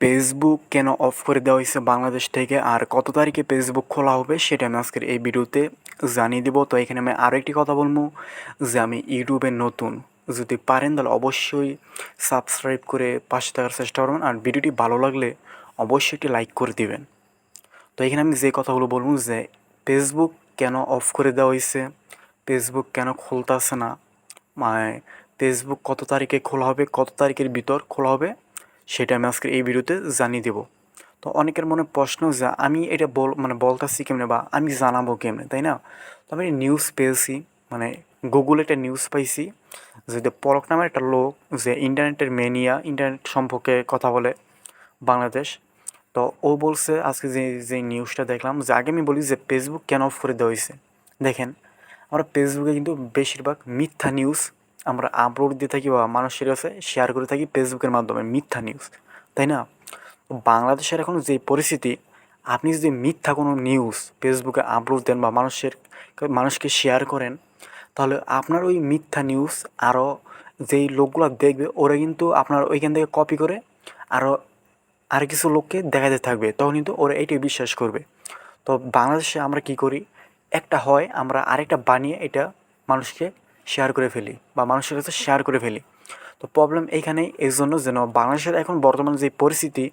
Facebook কেন of করে দেওয়া হয়েছে বাংলাদেশ থেকে? আর কত তারিখে ফেসবুক খোলা হবে সেটা আমি আজকের এই ভিডিওতে জানিয়ে দেবো। তো এখানে আমি আরও একটি কথা বলব যে আমি ইউটিউবে নতুন। যদি পারেন তাহলে অবশ্যই সাবস্ক্রাইব করে পাশে থাকার চেষ্টা করবেন। আর ভিডিওটি ভালো লাগলে অবশ্যই একটি লাইক করে দিবেন। তো এখানে আমি যে কথাগুলো বলব যে ফেসবুক কেন অফ করে দেওয়া হয়েছে? ফেসবুক কেন খুলতেছে না? মানে ফেসবুক কত তারিখে খোলা হবে? কত তারিখের ভিতর খোলা হবে? সেটা আমি আজকের এই ভিডিওতে জানিয়ে দেবো। তো অনেকের মনে প্রশ্ন যে আমি এটা বল মানে বলতেছি কেমনে বা আমি জানাব কেমনে, তাই না? তো আমি নিউজ পেয়েছি মানে গুগলে একটা নিউজ পাইছি যে পলক নামের একটা লোক যে ইন্টারনেটের মেনিয়া ইন্টারনেট সম্পর্কে কথা বলে বাংলাদেশ। তো ও বলছে, আজকে যে যে নিউজটা দেখলাম যে আগে আমি বলি যে ফেসবুক কেন অফ করে দেওয়া হয়েছে। দেখেন, আমরা ফেসবুকে কিন্তু বেশিরভাগ মিথ্যা নিউজ আমরা আপলোড দিয়ে থাকি বা মানুষের কাছে শেয়ার করে থাকি ফেসবুকের মাধ্যমে, মিথ্যা নিউজ তাই না? বাংলাদেশের এখন যে পরিস্থিতি, আপনি যদি মিথ্যা কোনো নিউজ ফেসবুকে আপলোড দেন বা মানুষের, মানুষকে শেয়ার করেন, তাহলে আপনার ওই মিথ্যা নিউজ আরও যেই লোকগুলো দেখবে, ওরা কিন্তু আপনার ওইখান থেকে কপি করে আরও আর কিছু লোককে দেখাতে থাকবে, তখন কিন্তু ওরা এইটাই বিশ্বাস করবে। তো বাংলাদেশে আমরা কি করি? একটা হয় আমরা আরেকটা বানিয়ে এটা মানুষকে শেয়ার করে ফেলি বা মানুষের কাছে শেয়ার করে ফেলি। তো প্রবলেম এইখানেই এই জন্য যেন বাংলাদেশের এখন বর্তমান যে পরিস্থিতি,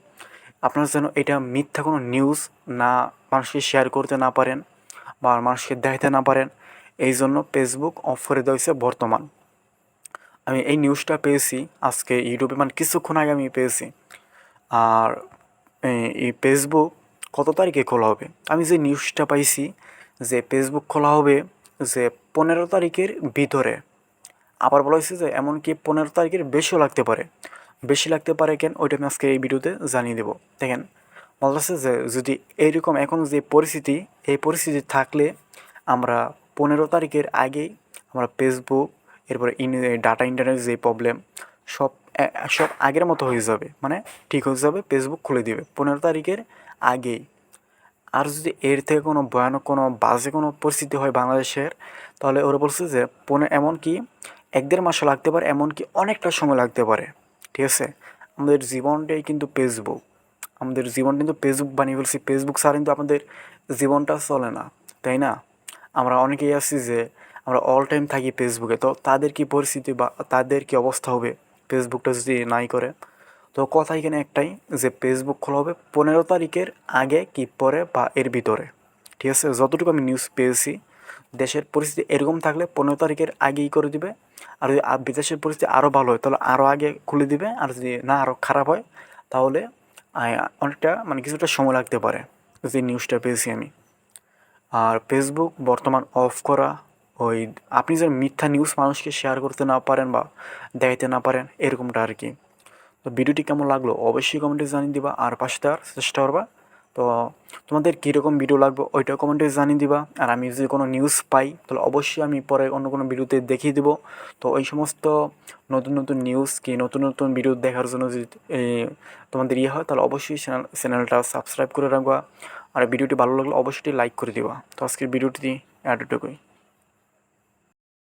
আপনারা যেন এটা মিথ্যা কোনো নিউজ না মানুষকে শেয়ার করতে না পারেন বা মানুষকে দেখাতে না পারেন, এই জন্য ফেসবুক অফ করে দেওয়া বর্তমান। আমি এই নিউজটা পেয়েছি, আজকে ইউটিউবে মানে কিছুক্ষণ আগে আমি পেয়েছি। আর এই ফেসবুক কত তারিখে খোলা হবে? আমি যে নিউজটা পাইছি যে ফেসবুক খোলা হবে যে পনেরো তারিখের ভিতরে। আবার বলা হয়েছে যে, এমনকি পনেরো তারিখের বেশিও লাগতে পারে। বেশি লাগতে পারে কেন? ওইটা আমি আজকে এই ভিডিওতে জানিয়ে দেবো। দেখেন, বলা বলতেছে যে, যদি এইরকম এখন যে পরিস্থিতি, এই পরিস্থিতি থাকলে আমরা পনেরো তারিখের আগেই আমরা ফেসবুক এরপরে ইন ডাটা ইন্টারনেট যে প্রবলেম সব সব আগের মতো হয়ে যাবে। মানে ঠিক হয়ে যাবে ফেসবুক খুলে দিবে। পনেরো তারিখের আগেই। আর যদি এর থেকে কোনো ভয়ানক কোনো বাজে কোনো পরিস্থিতি হয় বাংলাদেশের, তাহলে ওরা বলছে যে, পনে এমনকি এক দেড় মাসও লাগতে পারে এমনকি অনেকটা সময় লাগতে পারে। ঠিক আছে? আমাদের জীবনটাই কিন্তু ফেসবুক আমাদের জীবন কিন্তু ফেসবুক বানিয়ে ফেলছি। ফেসবুক ছাড়া কিন্তু আমাদের জীবনটা চলে না, তাই না? আমরা অনেকেই আছি যে, আমরা অল টাইম থাকি ফেসবুকে তো তাদের কি পরিস্থিতি বা তাদের কি অবস্থা হবে? ফেসবুকটা যদি নাই করে তো কথা এখানে একটাই যে ফেসবুক খোলা হবে পনেরো তারিখের আগে কি পরে বা এর ভিতরে। ঠিক আছে? যতটুকু আমি নিউজ পেয়েছি, দেশের পরিস্থিতি এরকম থাকলে পনেরো তারিখের আগেই করে দিবে। আর যদি বিদেশের পরিস্থিতি আরও ভালো হয়, তাহলে আরও আগে খুলে দিবে। আর যদি না আরও খারাপ হয়, তাহলে অনেকটা মানে কিছুটা সময় লাগতে পারে। যে নিউজটা পেয়েছি আমি। আর ফেসবুক বর্তমান অফ করা, ওই, আপনি যে মিথ্যা নিউজ মানুষকে শেয়ার করতে না পারেন বা দেখাইতে না পারেন, এরকমটা আর কি। তো ভিডিওটি কেমন লাগল অবশ্যই কমেন্টে জানিয়ে দিবা। আর পাশে দেওয়ার চেষ্টা করবা। তো তোমাদের কীরকম ভিডিও লাগবে ওইটাও কমেন্টে জানিয়ে দিবা। আর আমি যদি কোনো নিউজ পাই, তাহলে অবশ্যই আমি পরে অন্য কোনো ভিডিওতে দেখিয়ে দেবো। তো ওই সমস্ত নতুন নতুন নিউজ কি নতুন নতুন ভিডিও দেখার জন্য যদি তোমাদের ইয়ে হয়, তাহলে অবশ্যই চ্যানেল চ্যানেলটা সাবস্ক্রাইব করে রাখবা। আর ভিডিওটি ভালো লাগলে অবশ্যই লাইক করে দিবা। তো আজকের ভিডিওটি এতটুকুই।